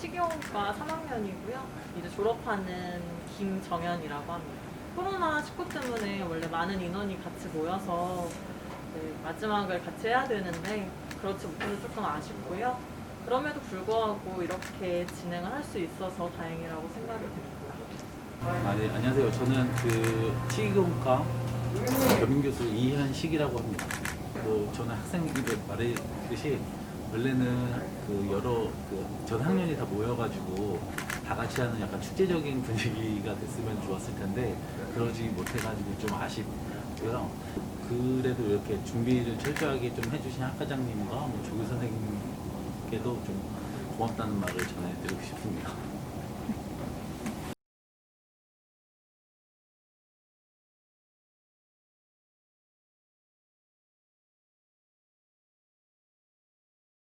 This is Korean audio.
식이용과 3학년이고요. 이제 졸업하는 김정현이라고 합니다. 코로나 19 때문에 원래 많은 인원이 같이 모여서 네, 마지막을 같이 해야 되는데 그렇지 못해서 조금 아쉽고요. 그럼에도 불구하고 이렇게 진행을 할 수 있어서 다행이라고 생각이 듭니다. 아, 네, 안녕하세요. 저는 그 치기공과 겸임교수 이현식이라고 합니다. 뭐 저는 학생들이 말했듯이 원래는 그 여러 그 전 학년이 다 모여가지고 다 같이 하는 약간 축제적인 분위기가 됐으면 좋았을 텐데 그러지 못해가지고 좀 아쉽고요. 그래도 이렇게 준비를 철저하게 좀 해주신 학과장님과 뭐 조교 선생님께도 좀 고맙다는 말을 전해드리고 싶습니다.